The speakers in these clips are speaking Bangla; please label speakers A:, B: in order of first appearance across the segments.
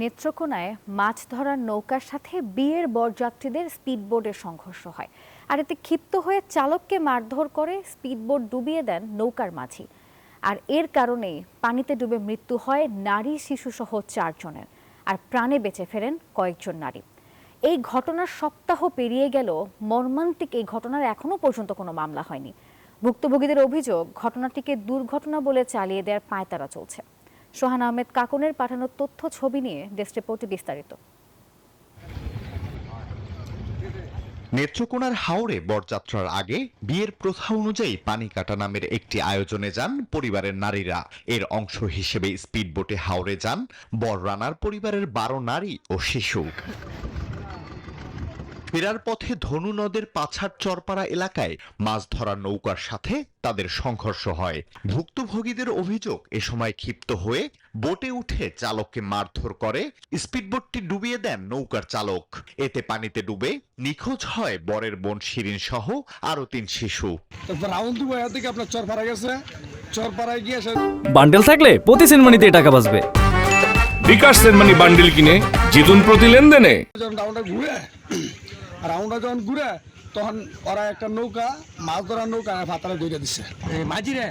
A: নেত্রকোনায় মাছ ধরার নৌকার সাথে বিয়ের বরযাত্রীদের স্পিডবোটের সংঘর্ষ হয়। আর এতে ক্ষিপ্ত হয়ে চালককে মারধর করে স্পিডবোট ডুবিয়ে দেন নৌকার মাঝি। আর এর কারণেই পানিতে ডুবে মৃত্যু হয় নারী শিশুসহ চারজনের। আর প্রাণে বেঁচে ফেরেন কয়েকজন নারী। এই ঘটনার সপ্তাহ পেরিয়ে গেল, মর্মান্তিক এই ঘটনার এখনও পর্যন্ত কোনো মামলা হয়নি। ভুক্তভোগীদের অভিযোগ, ঘটনাটিকে দুর্ঘটনা বলে চালিয়ে দেওয়ার পায়তারা চলছে। সোহান আহমেদ কাকনের পাঠানো তথ্য, ছবি নিয়ে ডেস্ক রিপোর্টে বিস্তারিত।
B: নেত্রকোনার হাওড়ে বরযাত্রার আগে বিয়ের প্রথা অনুযায়ী পানি কাটা নামের একটি আয়োজনে যান পরিবারের নারীরা। এর অংশ হিসেবে স্পিড বোটে হাওড়ে যান বর রানার পরিবারের বারো নারী ও শিশু। ফেরার পথে ধনু নদের পাছার চরপাড়া এলাকায় মাছ ধরার নৌকার সাথে তাদের সংঘর্ষ হয়। ভুক্তভোগীদের অভিযোগ এ সময় ক্ষিপ্ত হয়ে বোটে উঠে চালককে মারধর করে স্পিডবোটটি ডুবিয়ে দেন নৌকার চালক। এতে পানিতে ডুবে নিখোঁজ হয় বরের বোন শিরিন সহ আরও তিন শিশু।
C: তারপর রাউন্ড থেকে আপনার চরপাড়া গেছে। চরপাড়ায় গিয়ে
D: বান্ডেল থাকলে প্রতি সেনমানিতে টাকা বাঁচবে।
E: বিকাশ সেনমানি বান্ডিল কিনে জিতুন প্রতি লেনদেনে।
C: যখন রাউন্ডটা ঘুরে রাউন্ডটা যখন ঘুরে তখন ওরা একটা নৌকা মাছ ধরার নৌকা ভাতারে ধরে দিচ্ছে
F: এই মাঝিরে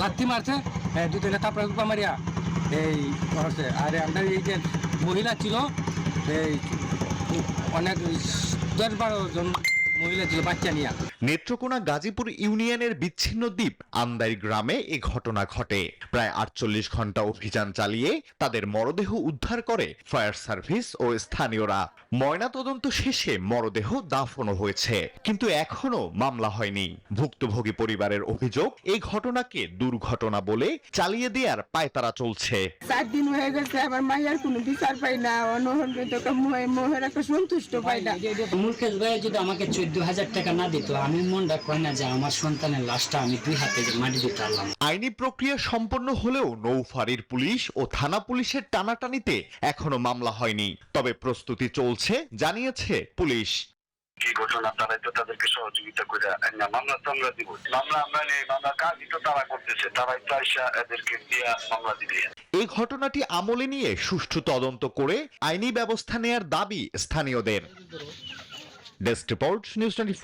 F: লাথি মারছে এ, দুটো তারপরে গুপা মারিয়া। এই করছে আর আমাদের এই যে মহিলা ছিল এই অনেক দশ বারো জন মহিলা ছিল বাচ্চা নিয়ে।
B: নেত্রকোনা গাজীপুর ইউনিয়নের বিচ্ছিন্ন দ্বীপ আন্দাই গ্রামে এ ঘটনা ঘটে। প্রায় আটচল্লিশ ঘণ্টা অভিযান চালিয়ে তাদের মরদেহ উদ্ধার করে ফায়ার সার্ভিস ও স্থানীয়রা। ময়না তদন্ত শেষে মরদেহ দাফনও হয়েছে কিন্তু এখনও মামলা হয়নি। ভুক্তভোগী পরিবারের অভিযোগ এই ঘটনাকে দুর্ঘটনা বলে চালিয়ে দেওয়ার পায়তারা চলছে।
G: চার দিন হয়ে গেছে আমার মাইয়ার কোনো বিচার পাই না অনহন সন্তুষ্ট পাই না।
H: মুরকেশ ভাই যদি আমাকে চোদ্দ হাজার টাকা না দিত আমি মনটা কয় না যে আমার সন্তানের লাশটা আমি দুই হাতে মাটি দিতে
B: আইনি প্রক্রিয়া সম্পন্ন হলেও নৌফারির পুলিশ ও থানা পুলিশের টানাটানিতে এখনও মামলা হয়নি। তবে প্রস্তুতি চলছে জানিয়েছে পুলিশ।
I: কি ঘটনা তারাই তো তাদেরকে সহযোগিতা করে না মামলা তো আমরা দিব। মামলা আমরা নেই মামলা কাজই তো তারা করতেছে তারাই তো আইসা এদেরকে দিয়া মামলা দিবে।
B: এই ঘটনাটি আমলে নিয়ে সুষ্ঠু তদন্ত করে আইনি ব্যবস্থা নেয়ার দাবি স্থানীয়দের। Desk report news twenty